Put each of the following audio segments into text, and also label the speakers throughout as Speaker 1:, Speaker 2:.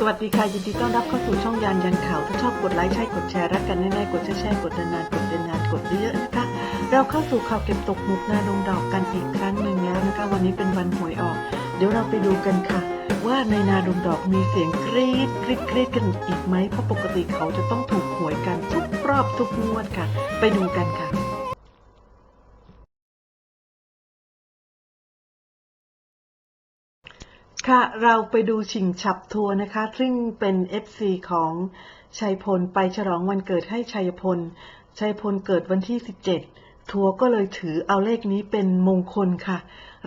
Speaker 1: สวัสดีค่ะ ยินดีต้อนรับเข้าสู่ช่องยานยันข่าว ถ้าชอบกดไลค์ใช่กดแชร์รักกันแน่ๆกดแชร์แชร์กดนานๆกดนานๆกดเยอะๆนะคะ เราเข้าสู่ข่าวเก็บตกหมุกนาดงดอกกันอีกครั้งหนึ่งแล้วนะคะ วันนี้เป็นวันหวยออก เดี๋ยวเราไปดูกันค่ะ ว่าในนาดงดอกมีเสียงกรี๊ดกรี๊ดกรี๊ดกันอีกไหมเพราะปกติเขาจะต้องถูกหวยกันทุกรอบทุกงวดค่ะ ไปดูกันค่ะ ค่ะ เราไปดูชิงฉับทัวร์นะคะ ซึ่งเป็น FC ของชัยพลไปฉลองวันเกิดให้ชัยพล ชัยพลเกิดวันที่ 17 ทัวร์ก็เลยถือเอาเลขนี้เป็นมงคลค่ะ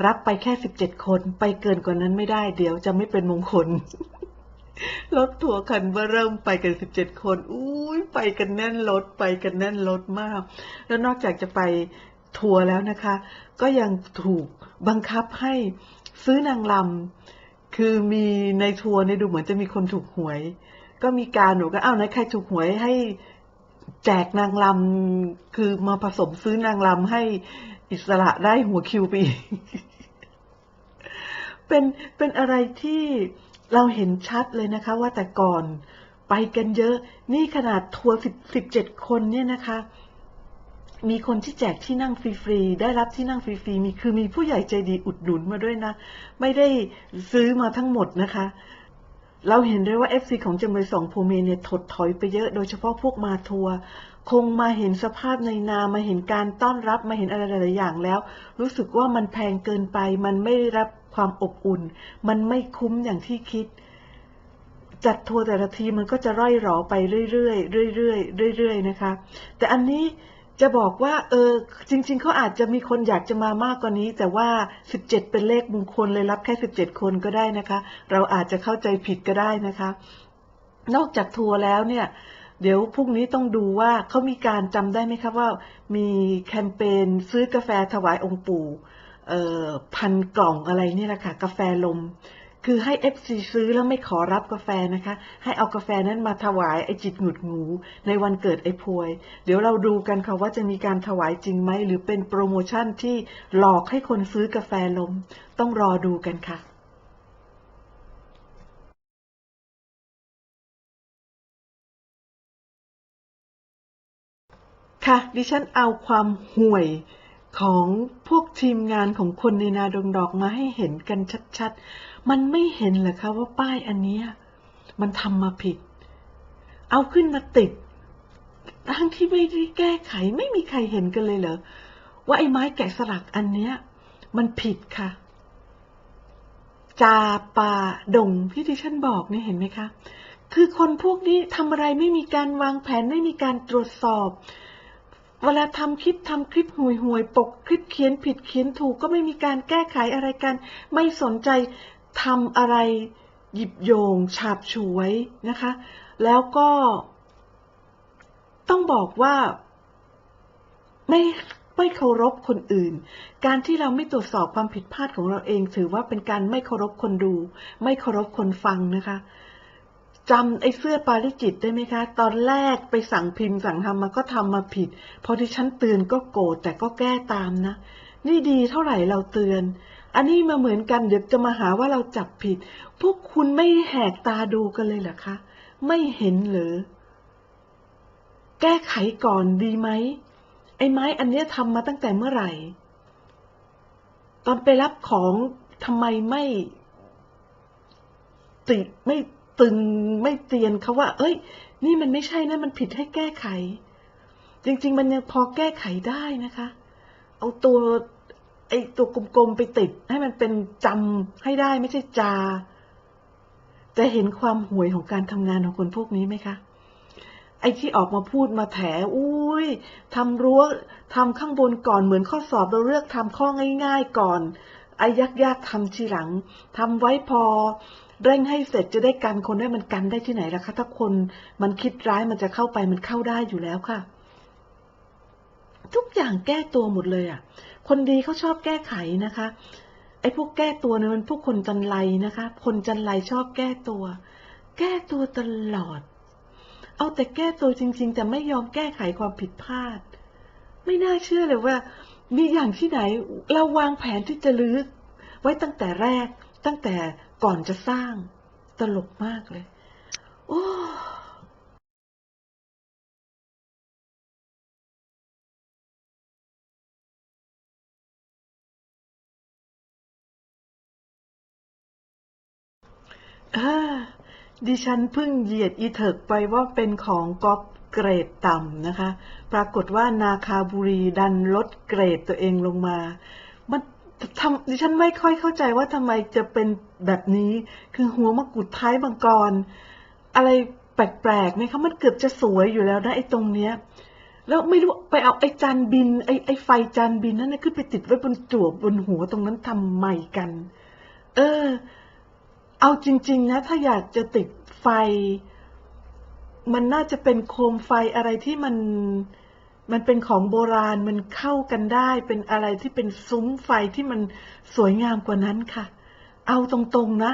Speaker 1: รับไปแค่ 17 คนไปเกินกว่านั้นไม่ได้ เดี๋ยวจะไม่เป็นมงคล รถทัวร์คันว่าเริ่มไปกัน 17 คนอุ้ยไปกันแน่นรถไปกันแน่นรถมาก แล้วนอกจากจะไปทัวร์แล้วนะคะ ก็ยังถูกบังคับให้ซื้อนางลำ คือมีในทัวร์เนี่ยดูเหมือนจะมีคนถูกหวย ก็มีการหนูก็อ้าวไหนใครถูกหวยให้แจกนางลำคือมาผสมซื้อนางลำให้อิสระได้หัวคิวไปอีกเป็นเป็นอะไรที่เราเห็นชัดเลยนะคะ ว่าแต่ก่อนไปกันเยอะ นี่ขนาดทัวร์สิบสิบเจ็ดคนเนี่ยนะคะ มีคนที่แจกที่นั่งฟรีๆ ได้รับที่นั่งฟรีๆ มีคือมีผู้ใหญ่ใจดีอุดหนุนมาด้วยนะ ไม่ได้ซื้อมาทั้งหมดนะคะ เราเห็นได้ว่า FC ของจำเลยสองโพเมเนี่ยถดถอยไปเยอะ โดยเฉพาะพวกมาทัวร์คงมาเห็นสภาพในนา มาเห็นการต้อนรับ มาเห็นอะไรหลายๆอย่างแล้ว รู้สึกว่ามันแพงเกินไป มันไม่ได้รับความอบอุ่น มันไม่คุ้มอย่างที่คิด จัดทัวร์แต่ละทีมันก็จะร่อยหรอไปเรื่อยๆ เรื่อยๆ เรื่อยๆ นะคะ แต่อันนี้ จะบอกว่าเออจริง ๆเขาอาจจะมีคนอยากจะมามากกว่านี้ แต่ว่า 17 เป็นเลขมงคลเลยรับแค่ 17 คนก็ได้นะคะ เราอาจจะเข้าใจผิดก็ได้นะคะ นอกจากทัวร์แล้วเนี่ย เดี๋ยวพรุ่งนี้ต้องดูว่าเขามีการจำได้ไหมครับว่ามีแคมเปญซื้อกาแฟถวายองค์ปู่พันกล่องอะไรนี่แหละค่ะ กาแฟลม คือให้ FC ซื้อแล้วไม่ขอรับกาแฟนะคะ ให้เอากาแฟนั้นมาถวายไอจิตหงุดหงูในวันเกิดไอพวย เดี๋ยวเราดูกันค่ะว่าจะมีการถวายจริงไหม หรือเป็นโปรโมชั่นที่หลอกให้คนซื้อกาแฟลม ต้องรอดูกันค่ะค่ะดิฉันเอาความห่วย ของพวกทีมงานของคนในนาดงดอกมาให้เห็นกันชัดๆ มันไม่เห็นเหรอคะว่าป้ายอันนี้มันทำมาผิด เอาขึ้นมาติดทั้งที่ไม่ได้แก้ไขไม่มีใครเห็นกันเลยเหรอ ว่าไอ้ไม้แกะสลักอันเนี้ย มันผิดค่ะ จาป่าดงที่ดิฉันบอกเนี่ยเห็นไหมคะ คือคนพวกนี้ทำอะไรไม่มีการวางแผนไม่มีการตรวจสอบ เวลาทำคลิปทำคลิปห่วยห่วยๆปกคลิปเขียนผิดเขียนถูกก็ไม่มีการแก้ไขอะไรกัน ไม่สนใจทำอะไรหยิบโยง ฉาบฉวยนะคะ แล้วก็ ต้องบอกว่า ไม่ไม่เคารพคนอื่น การที่เราไม่ตรวจสอบความผิดพลาดของเราเอง ถือว่าเป็นการไม่เคารพคนดู ไม่เคารพคนฟังนะคะ จำไอ้เสื้อปาริจิตได้ไหมคะ ตอนแรกไปสั่งพิมพ์สั่งทำมาก็ทำมาผิด พอที่ฉันเตือนก็โกรธแต่ก็แก้ตามนะ นี่ดีเท่าไหร่เราเตือน อันนี้มาเหมือนกันเดี๋ยวจะมาหาว่าเราจับผิด พวกคุณไม่แหกตาดูกันเลยเหรอคะ ไม่เห็นหรือ แก้ไขก่อนดีไหม ไอ้ไม้อันเนี้ยทำมาตั้งแต่เมื่อไหร่ ตอนไปรับของทำไมไม่ ติดไม่ ตึงไม่เตียนเขาว่า เอ้ย นี่มันไม่ใช่นะมันผิดให้แก้ไข จริง ๆ มันยังพอแก้ไขได้นะคะ เอาตัวไอ้ตัวกลมๆไปติด ให้มันเป็นจำให้ได้ไม่ใช่จา จะเห็นความห่วยของการทำงานของคนพวกนี้ไหมคะไอ้ที่ออกมาพูดมาแถ อุ้ยทำรั้วทำข้างบนก่อนเหมือนข้อสอบเราเลือกทำข้อง่าย ๆ ก่อน ไอ้ยากๆทำทีหลังทำไว้พอ เร่งให้เสร็จจะได้กันคนได้มันกันได้ที่ไหนล่ะคะถ้าคนมันคิดร้ายมันจะเข้าไปมันเข้าได้อยู่แล้วค่ะ ทุกอย่างแก้ตัวหมดเลยอะ คนดีเขาชอบแก้ไขนะคะไอ้พวกแก้ตัวเนี่ยมันพวกคนจันไรนะคะ คนจันไรชอบแก้ตัว แก้ตัวตลอด เอาแต่แก้ตัวจริง ๆ แต่ไม่ยอมแก้ไขความผิดพลาด ไม่น่าเชื่อเลยว่า มีอย่างที่ไหนเราวางแผนที่จะลื้อไว้ตั้งแต่แรก ตั้งแต่ก่อนจะสร้าง ตลกมากเลย โอ้ดิฉันเพิ่งเหยียดอีเถิกไปว่าเป็นของก๊อฟ เกรดต่ำนะคะ ปรากฏว่านาคาบุรีดันลดเกรดตัวเองลงมา มันทำดิฉันไม่ค่อยเข้าใจว่าทำไมจะเป็นแบบนี้ คือหัวมะกรูดท้ายมังกร อะไรแปลกๆเนี่ยคะ มันเกือบจะสวยอยู่แล้วนะไอ้ตรงเนี้ย แล้วไม่รู้ไปเอาไอ้จานบินไอ้ไอ้ไฟจานบินนั่นนะขึ้นไปติดไว้บนจวบบนหัวตรงนั้นทำไมกัน เออ เอาจริง ๆ นะ ถ้าอยากจะติดไฟ มันน่าจะเป็นโคมไฟอะไรที่มันมันเป็นของโบราณมันเข้ากันได้ เป็นอะไรที่เป็นซุ้มไฟที่มันสวยงามกว่านั้นค่ะ เอาตรงๆนะ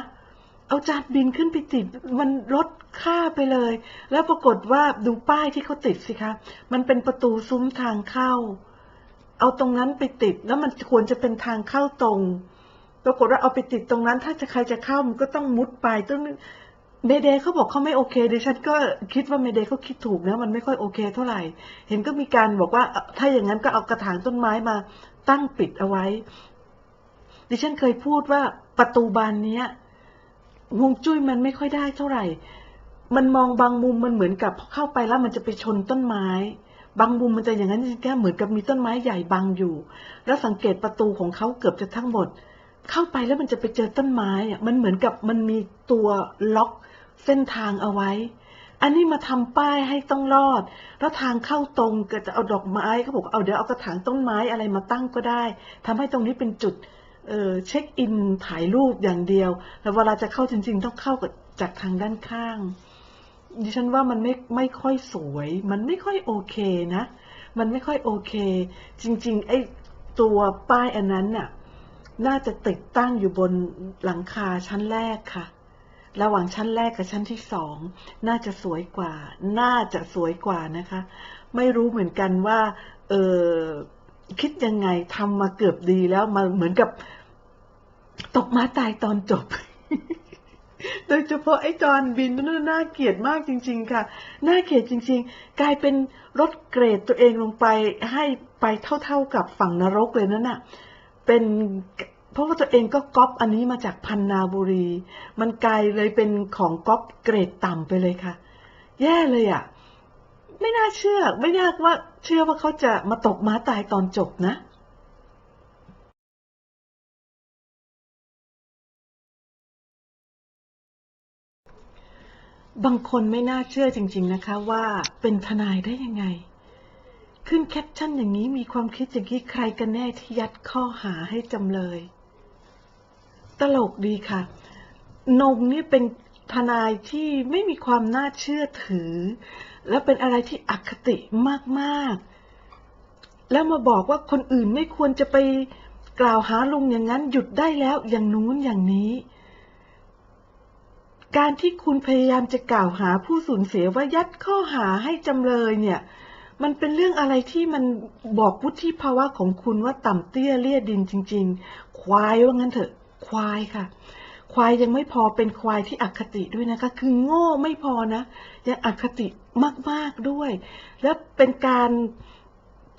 Speaker 1: เอาจานบินขึ้นไปติด มันลดค่าไปเลย แล้วปรากฏว่าดูป้ายที่เขาติดสิคะ มันเป็นประตูซุ้มทางเข้า เอาตรงนั้นไปติดแล้วมันควรจะเป็นทางเข้าตรง ปรากฏว่าเอาไปติดตรงนั้น ถ้าจะใครจะเข้ามันก็ต้องมุดไปต้อง เมเดย์เขาบอกเขาไม่โอเคดิฉันก็คิดว่าเมเดย์เขาคิดถูกนะมันไม่ค่อยโอเคเท่าไหร่ เห็นก็มีการบอกว่าถ้าอย่างนั้นก็เอากระถางต้นไม้มาตั้งปิดเอาไว้ ดิฉันเคยพูดว่าประตูบานเนี้ยฮวงจุ้ยมันไม่ค่อยได้เท่าไหร่ มันมองบางมุมมันเหมือนกับเข้าไปแล้วมันจะไปชนต้นไม้ บางมุมมันจะอย่างนั้นแค่เหมือนกับมีต้นไม้ใหญ่บังอยู่ แล้วสังเกตประตูของเขาเกือบจะทั้งหมด เข้าไปแล้วมันจะไปเจอต้นไม้อะมันเหมือนกับมันมีตัวล็อก เส้นทางเอาไว้ อันนี้มาทำป้ายให้ต้องรอด แล้วทางเข้าตรงก็จะเอาดอกไม้เขาบอกเอาเดี๋ยวเอากระถางต้นไม้อะไรมาตั้งก็ได้ทำให้ตรงนี้เป็นจุดเออเช็คอินถ่ายรูปอย่างเดียว แล้วเวลาจะเข้าจริง ๆ ต้องเข้ากับจากทางด้านข้าง ดิฉันว่ามันไม่ไม่ค่อยสวย มันไม่ค่อยโอเคนะ มันไม่ค่อยโอเค จริงๆไอ้ตัวป้ายอันนั้นน่ะ น่าจะติดตั้งอยู่บนหลังคาชั้นแรกค่ะ ระหว่างชั้นแรกกับชั้นที่สอง น่าจะสวยกว่า น่าจะสวยกว่านะคะ ไม่รู้เหมือนกันว่าเออคิดยังไงทำมาเกือบดีแล้วมาเหมือนกับตกมาตายตอนจบ โดยเฉพาะไอ้จอนบินนั่นน่าเกลียดมากจริง ๆ ค่ะ น่าเกลียดจริง ๆ กลายเป็นลดเกรดตัวเองลงไปให้ไปเท่าๆกับฝั่งนรกเลยนั่นน่ะ เป็น เพราะว่าตัวเองก็ก๊อปอันนี้มาจากพันนาบุรี มันกลายเลยเป็นของก๊อปเกรดต่ำไปเลยค่ะ แย่เลยอะ ไม่น่าเชื่อ ไม่น่าว่าเชื่อว่าเขาจะมาตกม้าตายตอนจบนะบางคนไม่น่าเชื่อจริง ๆนะคะว่าเป็นทนายได้ยังไง ขึ้นแคปชั่นอย่างนี้มีความคิดอย่างนี้ใครกันแน่ที่ยัดข้อหาให้จำเลย ตลกดีค่ะนงนี่เป็นทนายที่ไม่มีความน่าเชื่อถือ และเป็นอะไรที่อคติมากๆ แล้วมาบอกว่าคนอื่นไม่ควรจะไปกล่าวหาลุงอย่างนั้นหยุดได้แล้วอย่างนู้นอย่างนี้ การที่คุณพยายามจะกล่าวหาผู้สูญเสียว่ายัดข้อหาให้จำเลยเนี่ย มันเป็นเรื่องอะไรที่มันบอกวุฒิภาวะของคุณว่าต่ำเตี้ยเลี่ยดินจริง ๆ ควายว่างั้นเถอะ ควายค่ะ ควายยังไม่พอเป็นควายที่อคติด้วยนะคะ คือโง่ไม่พอนะ ยังอคติมาก ๆด้วย แล้วเป็นการ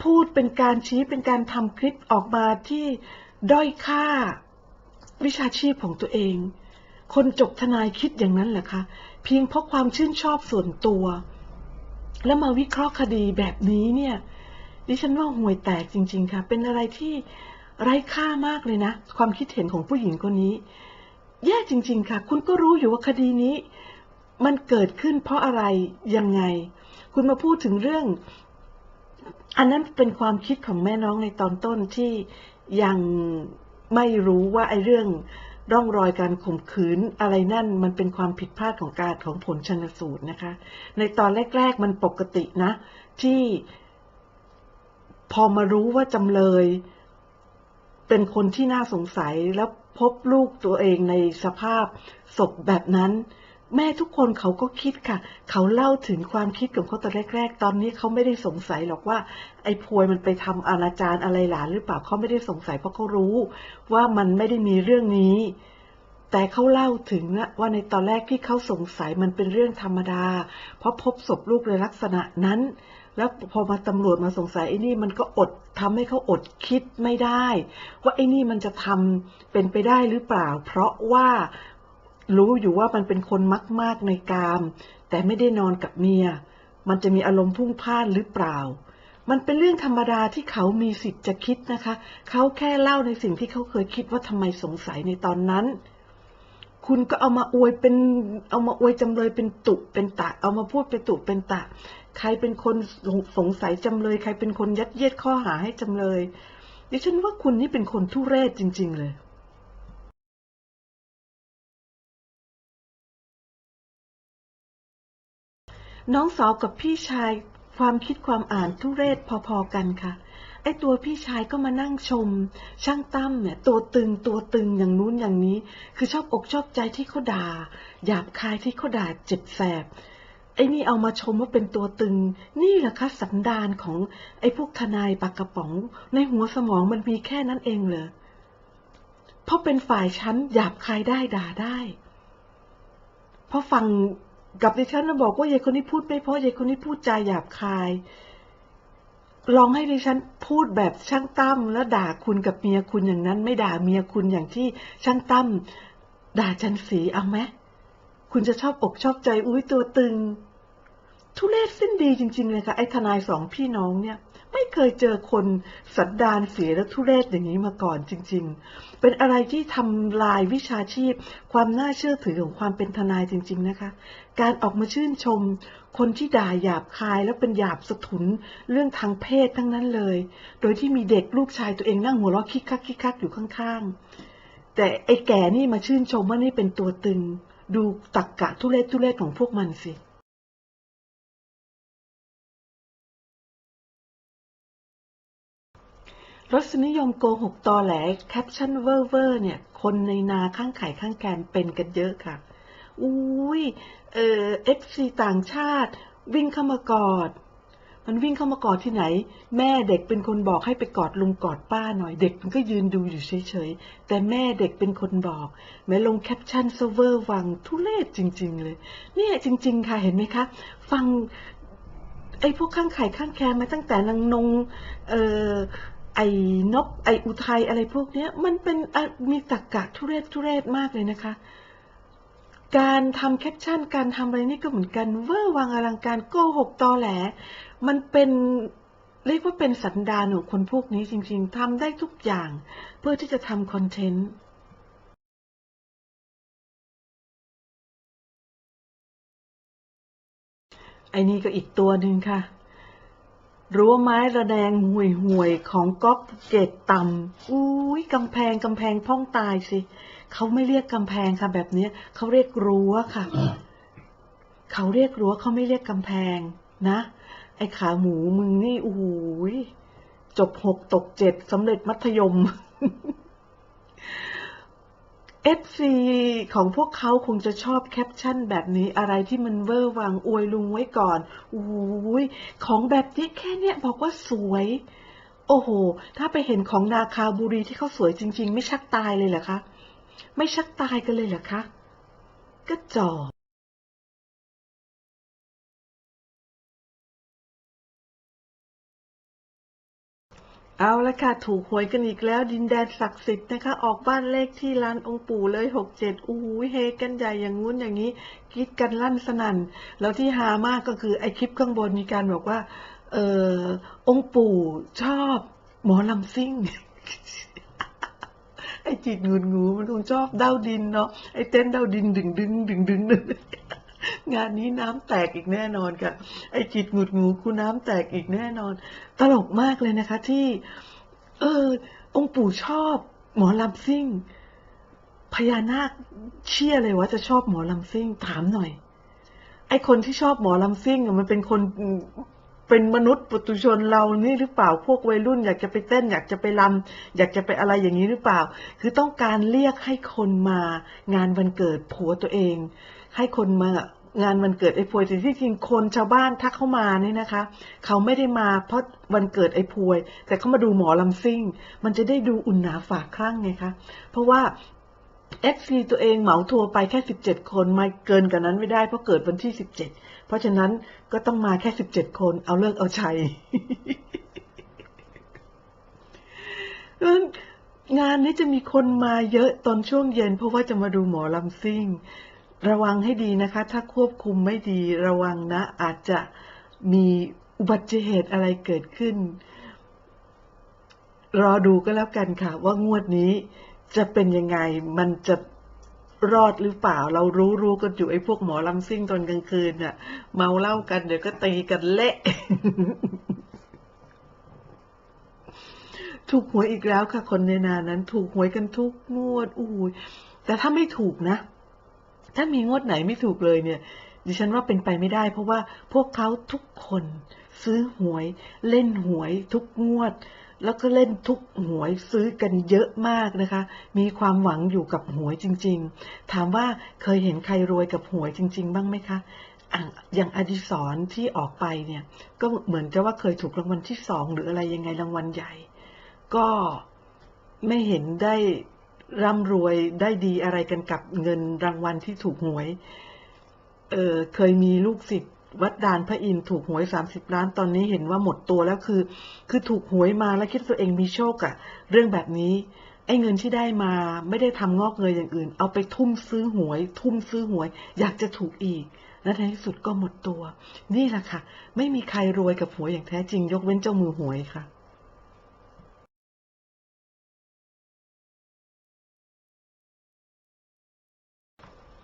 Speaker 1: พูดเป็นการชี้เป็นการทำคลิปออกมาที่ด้อยค่าวิชาชีพของตัวเอง คนจบทนายคิดอย่างนั้นแหละคะเพียงเพราะความชื่นชอบส่วนตัว แล้วมาวิเคราะห์คดีแบบนี้เนี่ยดิฉันว่าห่วยแตกจริง ๆ ค่ะ เป็นอะไรที่ ไร้ค่ามากเลยนะ ความคิดเห็นของผู้หญิงคนนี้ แย่จริง ๆ ค่ะ คุณก็รู้อยู่ว่าคดีนี้ มันเกิดขึ้นเพราะอะไรยังไง คุณมาพูดถึงเรื่อง อันนั้นเป็นความคิดของแม่น้องในตอนต้นที่ยังไม่รู้ว่าไอ้เรื่องร่องรอยการข่มขืนอะไรนั่นมันเป็นความผิดพลาดของการของผลชนสูตรนะคะ ในตอนแรก ๆ มันปกตินะ ที่พอมารู้ว่าจำเลย เป็นคนที่น่าสงสัยแล้วพบลูกตัวเองในสภาพศพแบบนั้น แม่ทุกคนเขาก็คิดค่ะ เขาเล่าถึงความคิดของเขาตอนแรก ๆ ตอนนี้เขาไม่ได้สงสัยหรอกว่า ไอ้พวยมันไปทำอนาจารอะไรหลานหรือเปล่าเขาไม่ได้สงสัยเพราะเขารู้ ว่ามันไม่ได้มีเรื่องนี้ แต่เขาเล่าถึงนะว่าในตอนแรกที่เขาสงสัยมันเป็นเรื่องธรรมดา เพราะพบศพลูกในลักษณะนั้น แล้วพอมาตำรวจมาสงสัยไอ้นี่มันก็อดทำให้เขาอดคิดไม่ได้ ว่าไอ้นี่มันจะทำเป็นไปได้หรือเปล่า เพราะว่ารู้อยู่ว่ามันเป็นคนมากๆในกาม แต่ไม่ได้นอนกับเมีย มันจะมีอารมณ์พุ่งพล่านหรือเปล่า มันเป็นเรื่องธรรมดาที่เขามีสิทธิ์จะคิดนะคะ เขาแค่เล่าในสิ่งที่เขาเคยคิดว่าทำไมสงสัยในตอนนั้น คุณก็เอามาอวยเป็น เอามาอวยจำเลยเป็นตุเป็นตะ เอามาพูดเป็นตุเป็นตะ ใครเป็นคนสงสัยจำเลย ใครเป็นคนยัดเยียดข้อหาให้จำเลย ดิฉันว่าคุณนี่เป็นคนทุเรศจริง ๆ เลยน้องสาวกับพี่ชายความคิดความอ่านทุเรศพอๆกันค่ะ อ้ตัวพี่ชายก็มานั่งชม ช่างตั้มเนี่ยตัวตึงตัวตึงอย่างนู้นอย่างนี้ คือชอบอกชอบใจที่เขาด่าหยาบคายที่เขาด่าเจ็บแสบไอ้นี่เอามาชมว่าเป็นตัวตึง นี่แหละคะสันดานของไอ้พวกทนายปากกระป๋อง ในหัวสมองมันมีแค่นั้นเองเลยเพราะเป็นฝ่ายฉันหยาบคายได้ด่าได้เพราะฟังกับดิฉันนะบอกว่ายายคนนี้พูดไม่เพราะยายคนนี้พูดจาหยาบคาย ลองให้ดิฉันพูดแบบช่างตั้มแล้วด่าคุณกับเมียคุณอย่างนั้น ไม่ด่าเมียคุณอย่างที่ช่างตั้มด่าจันสีเอาไหมคุณจะชอบอกชอบใจอุ้ยตัวตึง ทุเรศสิ้นดีจริง ๆ เลยค่ะ ไอ้ทนายสองพี่น้องเนี่ย ไม่เคยเจอคนสันดานเสียและทุเรศอย่างนี้มาก่อนจริง ๆ เป็นอะไรที่ทำลายวิชาชีพ ความน่าเชื่อถือของความเป็นทนายจริง ๆ นะคะ การออกมาชื่นชม คนที่ด่าหยาบคายแล้วเป็นหยาบสะทุนเรื่องทางเพศทั้งนั้นเลย โดยที่มีเด็กลูกชายตัวเองนั่งหัวเราะคิกคักคิกคักอยู่ข้างๆ แต่ไอ้แก่นี่มาชื่นชมว่านี่เป็นตัวตึง ดูตักกะทุเรศทุเรศของพวกมันสิ รสนิยมโกหกตอแหลแคปชั่นเวอร์เวอร์เนี่ย คนในนาข้างไข่ข้างแกนเป็นกันเยอะค่ะ อุ้ยเออเอฟซีต่างชาติ วิ่งเข้ามากอด มันวิ่งเข้ามากอดที่ไหน แม่เด็กเป็นคนบอกให้ไปกอดลุงกอดป้าหน่อยเด็กมันก็ยืนดูอยู่เฉยๆ แต่แม่เด็กเป็นคนบอก แม้ลงแคปชั่นเซเวอร์วังทุเรศจริง ๆ เลย เนี่ยจริง ๆ ค่ะเห็นไหมคะ ฟังไอ้พวกข้างไข่ข้างแคมมาตั้งแต่นางนง เออ ไอ้นบไอ้อุทัยอะไรพวกเนี้ยมันเป็นมีตรกกะทุเรศทุเรศมากเลยนะคะ การทำแคปชั่นการทำอะไรนี่ก็เหมือนกันเวอร์วังอลังการโกหกตอแหล มันเป็นเรียกว่าเป็นสันดานของคนพวกนี้จริง ๆทำได้ทุกอย่างเพื่อที่จะทำคอนเทนต์ไอ้นี่ก็อีกตัวหนึ่งค่ะ รั้วไม้ระแดงห่วยห่วยๆของก๊อกเกตต่ำอุ้ยกำแพงกำแพงพ่องตายสิเขาไม่เรียกกำแพงค่ะแบบนี้เขาเรียกรั้วค่ะ เขาเรียกรั้วเขาไม่เรียกกำแพงนะ ไอ้ขาหมูมึงนี่โอ้ยจบหกตกเจ็ดสำเร็จมัธยม เอฟซีของพวกเขาคงจะชอบแคปชั่นแบบนี้อะไรที่มันเวอร์วังอวยลุงไว้ก่อนอุ้ยของแบบนี้แค่เนี้ยบอกว่าสวย โอ้โห ถ้าไปเห็นของนาคาบุรีที่เขาสวยจริง ๆ ไม่ชักตายเลยเหรอคะ ไม่ชักตายกันเลยเหรอคะ ก็จอ เอาละค่ะ ถูกหวยกันอีกแล้วดินแดนศักดิ์สิทธิ์นะคะ ออกบ้านเลขที่ร้านองค์ปู่เลยหกเจ็ดอู้หูเฮกันใหญ่อย่างงู้นอย่างนี้คิดกันลั่นสนั่น แล้วที่ฮามากก็คือไอคลิปข้างบนมีการบอกว่า เออองค์ปู่ชอบหมอลำซิ่งไอจิตงูงูมันคงชอบเด้าดินเนาะไอเต้นเด้าดินดึงดึงดึงดึงดึง งานนี้น้ำแตกอีกแน่นอนค่ะ ไอจิตหงุดหงูคูน้ำแตกอีกแน่นอน ตลกมากเลยนะคะที่ เออ องค์ปู่ชอบหมอลำซิ่ง พญานาคเชื่อเลยว่าจะชอบหมอลำซิ่งถามหน่อย ไอคนที่ชอบหมอลำซิ่งมันเป็นคนเป็นมนุษย์ปุถุชนเรานี่หรือเปล่าพวกวัยรุ่น อยากจะไปเต้น อยากจะไปรำอยากจะไปอะไรอย่างนี้หรือเปล่า คือต้องการเรียกให้คนมางานวันเกิดผัวตัวเอง ให้คนมา งานวันเกิดไอ้พวยแต่ที่จริงคนชาวบ้านถ้าเข้ามาเนี่ยนะคะ เขาไม่ได้มาเพราะวันเกิดไอ้พวย แต่เขามาดูหมอลำซิ่ง มันจะได้ดูอุ่นหนาฝากคลั่งไงคะเพราะว่าเอฟซีตัวเองเหมาทัวร์ไปแค่สิบเจ็ดคนไม่เกินกว่านั้นไม่ได้เพราะเกิดวันที่สิบเจ็ดเพราะฉะนั้นก็ต้องมาแค่สิบเจ็ดคนเอาเลิกเอาชัยงานนี้จะมีคนมาเยอะตอนช่วงเย็น เพราะว่าจะมาดูหมอลำซิ่ง ระวังให้ดีนะคะ ถ้าควบคุมไม่ดีระวังนะ อาจจะมีอุบัติเหตุอะไรเกิดขึ้น รอดูก็แล้วกันค่ะ ว่างวดนี้จะเป็นยังไง มันจะรอดหรือเปล่า เรารู้รู้กันอยู่ไอ้พวกหมอลำซิ่งตอนกลางคืนน่ะ เมาเหล้ากันเดี๋ยวก็ตีกันเละ ถูกหวยอีกแล้วค่ะ คนในนานั้น ถูกหวยกันทุกงวดอู้ยแต่ถ้าไม่ถูกนะ ถ้ามีงวดไหนไม่ถูกเลยเนี่ย ดิฉันว่าเป็นไปไม่ได้ เพราะว่าพวกเขาทุกคนซื้อหวย เล่นหวยทุกงวด แล้วก็เล่นทุกหวยซื้อกันเยอะมากนะคะ มีความหวังอยู่กับหวยจริง ๆ ถามว่าเคยเห็นใครรวยกับหวยจริง ๆ บ้างไหมคะอย่างอดิศรที่ออกไปเนี่ย ก็เหมือนจะว่าเคยถูกรางวัลที่สองหรืออะไรยังไงรางวัลใหญ่ ก็ไม่เห็นได้ ร่ำรวยได้ดีอะไรกันกับเงินรางวัลที่ถูกหวยเเคยมีลูกศิษย์วัดดานพระอินทร์ถูกหวยสามสิบล้านตอนนี้เห็นว่าหมดตัวแล้วคือ คือถูกหวยมาแล้วคิดตัวเองมีโชคอะเรื่องแบบนี้ไอ้เงินที่ได้มาไม่ได้ทำงอกเงยอย่างอื่น เอาไปทุ่มซื้อหวย ทุ่มซื้อหวย อยากจะถูกอีก และในที่สุดก็หมดตัว นี่แหละค่ะ ไม่มีใครรวยกับหวยอย่างแท้จริง ยกเว้นเจ้ามือหวยค่ะ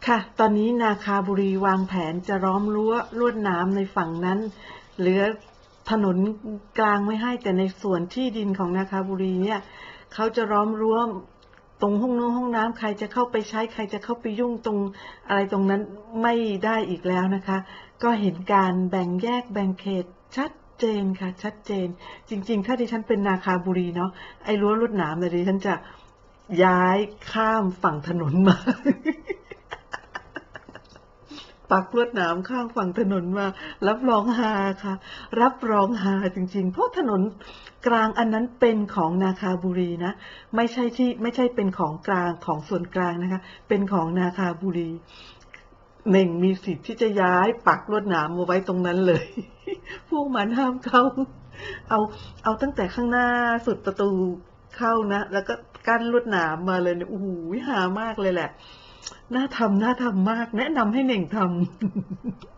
Speaker 1: ค่ะ ตอนนี้นาคาบุรีวางแผนจะล้อมรั้วลวดน้ำในฝั่งนั้น เหลือถนนกลางไม่ให้แต่ในส่วนที่ดินของนาคาบุรีเนี่ยเขาจะล้อมรั้วตรงห้องน้ำห้องน้ำใครจะเข้าไปใช้ใครจะเข้าไปยุ่งตรงอะไรตรงนั้นไม่ได้อีกแล้วนะคะ ก็เห็นการแบ่งแยกแบ่งเขตชัดเจนค่ะ ชัดเจน จริง ๆ ถ้าดิฉันเป็นนาคาบุรีเนาะไอ้รั้วลวดหนามเนี่ยดิฉันจะย้ายข้ามฝั่งถนนมา ปักลวดหนามข้างฝั่งถนนมา รับรองฮาค่ะ รับรองฮาจริง ๆ เพราะถนนกลางอันนั้นเป็นของนาคาบุรีนะ ไม่ใช่ที่ไม่ใช่เป็นของกลางของส่วนกลางนะคะ เป็นของนาคาบุรีเน่งมีสิทธิ์ที่จะย้ายปักลวดหนามมาไว้ตรงนั้นเลย พวกมันห้ามเข้า เอาเอาตั้งแต่ข้างหน้าสุดประตูเข้านะ แล้วก็กั้นลวดหนามมาเลยเนี่ยโอ้โหหามากเลยแหละ น่าทำน่าทำมาก แนะนำให้เน่งทำ